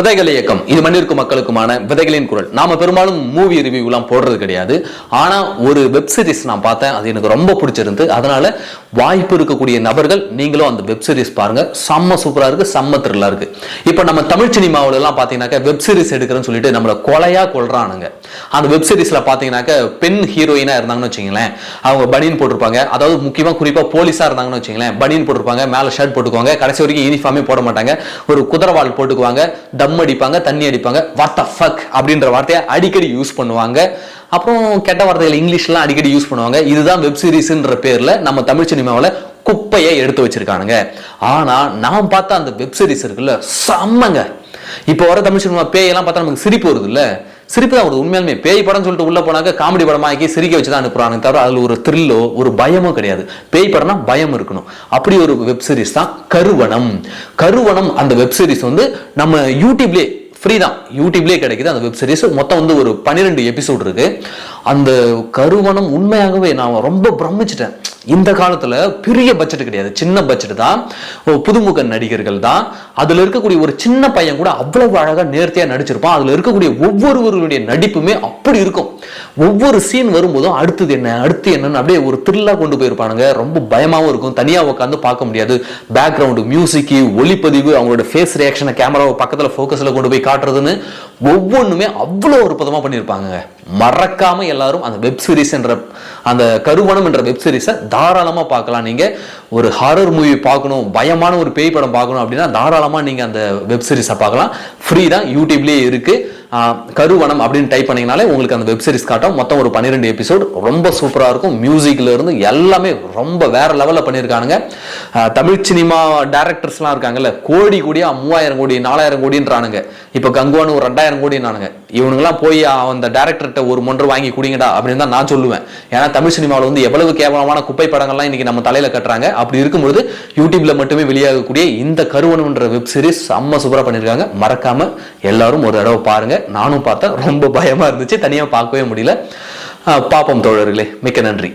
விதைகள் இயக்கம். இது மண்ணிற்கு மக்களுக்குமான விதைகளின் குரல். நாம பெரும்பாலும் மூவி ரிவ்யூலாம் போடுறது கிடையாது. ஆனா ஒரு வெப் சீரிஸ் நான் பார்த்தேன். அது எனக்கு ரொம்ப பிடிச்சிருந்து. அதனால வாய்ப்பு இருக்கக்கூடிய நபர்கள் நீங்களும் அந்த வெப் சீரிஸ் பாருங்க. செம்ம சூப்பரா இருக்கு. செம்ம த்ரில்லா இருக்கு. இப்போ நம்ம தமிழ் சினிமாவில எல்லாம் பாத்தீங்கன்னாக்க வெப் சீரிஸ் எடுக்கிறேன்னு சொல்லிட்டு நம்மளை கொலையா கொள்றானுங்க அந்த வெப் சீரிஸ்ல பாத்தீங்கன்னாக்க பெண் ஹீரோயினா இருந்தாங்கன்னு வச்சுங்களேன் அவங்க பனியன் போட்டிருப்பாங்க. அதாவது முக்கியமா குறிப்பா போலீஸா இருந்தாங்கன்னு வச்சுங்களேன் பனியன் போட்டிருப்பாங்க. மேல ஷர்ட் போட்டுக்குவாங்க. கடைசி வரைக்கும் யூனிஃபார்மே போட மாட்டாங்க. ஒரு குதிரவால் போட்டுக்குவாங்க. தம் அடிப்பாங்க தண்ணி அடிப்பாங்க. வாட் ஃபக் அப்படின்ற வார்த்தையை அடிக்கடி யூஸ் பண்ணுவாங்க. அப்புறம் கெட்ட வார்த்தைகள் இங்கிலீஷ்லாம் அடிக்கடி யூஸ் பண்ணுவாங்க. இதுதான் வெப் சீரிஸ்ன்ற பேர்ல நம்ம தமிழ் சினிமாவில் குப்பையை எடுத்து வச்சிருக்கானுங்க. ஆனா நான் பார்த்த அந்த வெப் சீரிஸ் இருக்குல்ல செம்மங்க. இப்போ வர தமிழ் சினிமா பேயெல்லாம் பார்த்தா நமக்கு சிரிப்பு வருது இல்ல சிரிப்பு தான் ஒரு உண்மையாலுமே பேய் படம் சொல்லிட்டு உள்ள போனாக்க காமெடி படமாக்கி சிரிக்க வச்சு தான் அனுப்புறாங்க தவிர அதுல ஒரு த்ரில்லோ ஒரு பயமோ கிடையாது. பேய் படம்னா பயம் இருக்கணும். அப்படி ஒரு வெப் சீரிஸ் தான் கருவணம். கருவணம் அந்த வெப் சீரிஸ் வந்து நம்ம யூடியூப்லேயே ஃப்ரீ தான். யூடியூப்லேயே கிடைக்குது அந்த வெப் சீரிஸ் மொத்தம் வந்து ஒரு பன்னிரெண்டு எபிசோட் இருக்கு. அந்த கருவணம் உண்மையாகவே நான் ரொம்ப பிரமிச்சிட்டேன். இந்த காலத்துல பெரிய பட்ஜெட் கிடையாது. சின்ன பட்ஜெட் தான். புதுமுக நடிகர்கள் தான். அதுல இருக்கக்கூடிய ஒரு சின்ன பையன் கூட அவ்வளவு அழகா நேர்த்தியா நடிச்சிருப்பான். அதுல இருக்கக்கூடிய ஒவ்வொருவருடைய நடிப்புமே அப்படி இருக்கும். ஒவ்வொரு சீன் வரும்போதும் அடுத்தது என்ன அடுத்து என்னன்னு அப்படியே ஒரு த்ரில்லா கொண்டு போயிருப்பானுங்க. ரொம்ப பயமாவும் இருக்கும். தனியா உட்காந்து பார்க்க முடியாது. பேக்ரவுண்டு மியூசிக்கு ஒளிப்பதிவு அவங்களோட ஃபேஸ் ரியாக்ஷனை கேமராவை பக்கத்துல ஃபோக்கஸில் கொண்டு போய் காட்டுறதுன்னு ஒவ்வொன்றுமே அவ்வளோ அற்புதமாக பண்ணியிருப்பாங்க மறக்காமல் எல்லாரும் அந்த வெப் சீரிஸ் என்ற அந்த கருவணம் என்ற வெப் சீரிஸை தாராளமாக பார்க்கலாம். நீங்கள் ஒரு ஹாரர் மூவி பார்க்கணும் பயமான ஒரு பேய் படம் பார்க்கணும் அப்படின்னா தாராளமாக நீங்கள் அந்த வெப் சீரிஸை பார்க்கலாம். ஃப்ரீ தான் யூடியூப்லேயே இருக்குது கருவணம் அப்படின்னு டைப் பண்ணீங்கனாலே உங்களுக்கு அந்த வெப் சீரிஸ் காட்டும். மொத்தம் ஒரு பன்னிரெண்டு எபிசோட் ரொம்ப சூப்பராக இருக்கும். மியூசிக்ல இருந்து எல்லாமே ரொம்ப வேற லெவலில் பண்ணியிருக்கானுங்க தமிழ் சினிமா டேரக்டர்ஸ்லாம் இருக்காங்கல்ல கோடி கோடியா மூவாயிரம் கோடி நாலாயிரம் கோடின்றானுங்க. இப்போ கங்குவானு ஒரு ரெண்டாயிரம் கோடினானுங்க இவனுங்கெல்லாம் போய் அந்த டேரக்டர்கிட்ட ஒரு மொன்று வாங்கி குடிங்கடா அப்படின்னு தான் நான் சொல்லுவேன். ஏன்னா தமிழ் சினிமாவில் வந்து எவ்வளவு கேவலமான குப்பை படங்கள்லாம் இன்னைக்கு நம்ம தலையில கட்டுறாங்க. அப்படி இருக்கும்பொழுது யூடியூப்ல மட்டுமே வெளியாகக்கூடிய இந்த கருவணம்ன்ற வெப் சீரிஸ் செம்ம சூப்பராக பண்ணியிருக்காங்க. மறக்காம எல்லாரும் ஒரு தடவை பாருங்க. நானும் பார்த்தேன். ரொம்ப பயமா இருந்துச்சு. தனியாக பார்க்கவே முடியல. பாப்பம் பாப்போம் தோழர்களே. மிக்க நன்றி.